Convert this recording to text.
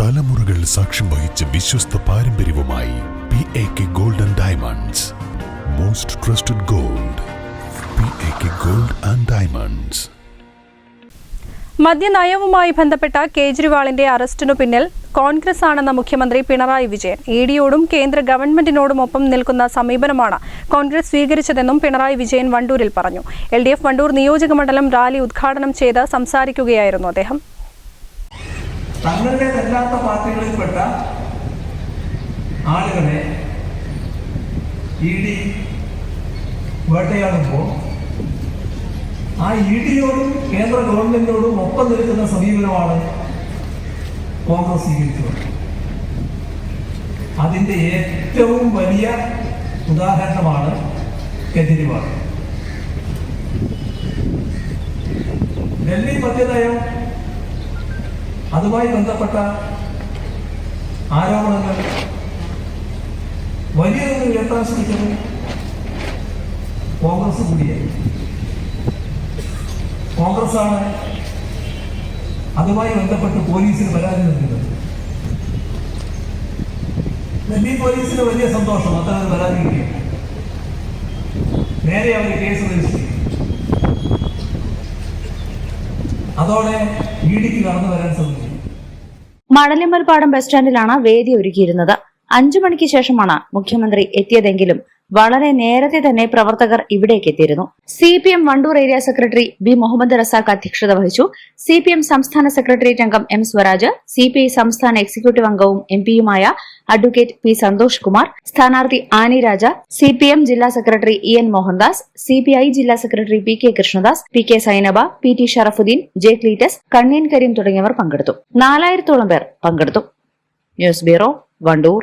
തലമുറകൾ സാക്ഷ്യം വഹിച്ച വിശ്വസ്ത പാരമ്പര്യവുമായി P A K golden diamonds most trusted gold P A K gold and diamonds മദ്യനയവുമായി ബന്ധപ്പെട്ട കേജ്രിവാളിന്റെ അറസ്റ്റിനു പിന്നിൽ കോൺഗ്രസ് ആണെന്ന മുഖ്യമന്ത്രി പിണറായി വിജയൻ. ഇ ഡിയോടും കേന്ദ്ര ഗവൺമെന്റിനോടുമൊപ്പം നിൽക്കുന്ന സമീപനമാണ് കോൺഗ്രസ് സ്വീകരിച്ചതെന്നും പിണറായി വിജയൻ വണ്ടൂരിൽ പറഞ്ഞു. എൽ വണ്ടൂർ നിയോജകമണ്ഡലം റാലി ഉദ്ഘാടനം ചെയ്ത് സംസാരിക്കുകയായിരുന്നു അദ്ദേഹം. തങ്ങളുടേതല്ലാത്ത പാർട്ടികളിൽപ്പെട്ട ആളുകളെ ഇ ഡി വേട്ടയാടുമ്പോൾ ആ ഇ ഡിയോടും കേന്ദ്ര ഗവൺമെന്റിനോടും ഒപ്പം നിൽക്കുന്ന സമീപനമാണ് കോൺഗ്രസ് സ്വീകരിച്ചത്. അതിന്റെ ഏറ്റവും വലിയ ഉദാഹരണമാണ് കെജ്രിവാൾ. ഡൽഹി മദ്യനയം അതുമായി ബന്ധപ്പെട്ട ആരോപണങ്ങൾ വലിയ ഉയർത്താൻ ശ്രമിക്കുന്നത് കോൺഗ്രസ് കൂടിയായി കോൺഗ്രസ്സാണ് അതുമായി ബന്ധപ്പെട്ട് പോലീസിന് പരാതി നൽകുന്നത് ഡൽഹി പോലീസിന് വലിയ സന്തോഷം അത്തരം ഒരു പരാതി കിട്ടിയ നേരെ അവർ കേസ് രജിസ്റ്റർ അതോടെ ഇടുക്കി കടന്നു വരാൻ ശ്രമിച്ചു മണലിമൽപാടം ബസ് സ്റ്റാൻഡിലാണ് വേദി ഒരുക്കിയിരുന്നത്. അഞ്ചു മണിക്ക് ശേഷമാണ് മുഖ്യമന്ത്രി എത്തിയതെങ്കിലും വളരെ നേരത്തെ തന്നെ പ്രവർത്തകർ ഇവിടേക്ക് എത്തിയിരുന്നു. C P M Wandoor area secretary B Muhammad Razak അധ്യക്ഷത വഹിച്ചു. സി പി എം സംസ്ഥാന സെക്രട്ടേറിയറ്റ് അംഗം M Swaraj C P I സംസ്ഥാന എക്സിക്യൂട്ടീവ് അംഗവും എം പിയുമായ അഡ്വക്കേറ്റ് പി സന്തോഷ് കുമാർ സ്ഥാനാർത്ഥി Annie Raja C P M ജില്ലാ secretary E N Mohandas C P I ജില്ലാ secretary P K Krishnadas P K Sainaba P T Sharafuddin J Cleetus കണ്ണീൻ Kareem തുടങ്ങിയവർ പങ്കെടുത്തു. നാലായിരത്തോളം പേർ പങ്കെടുത്തു. News bureau Wandoor.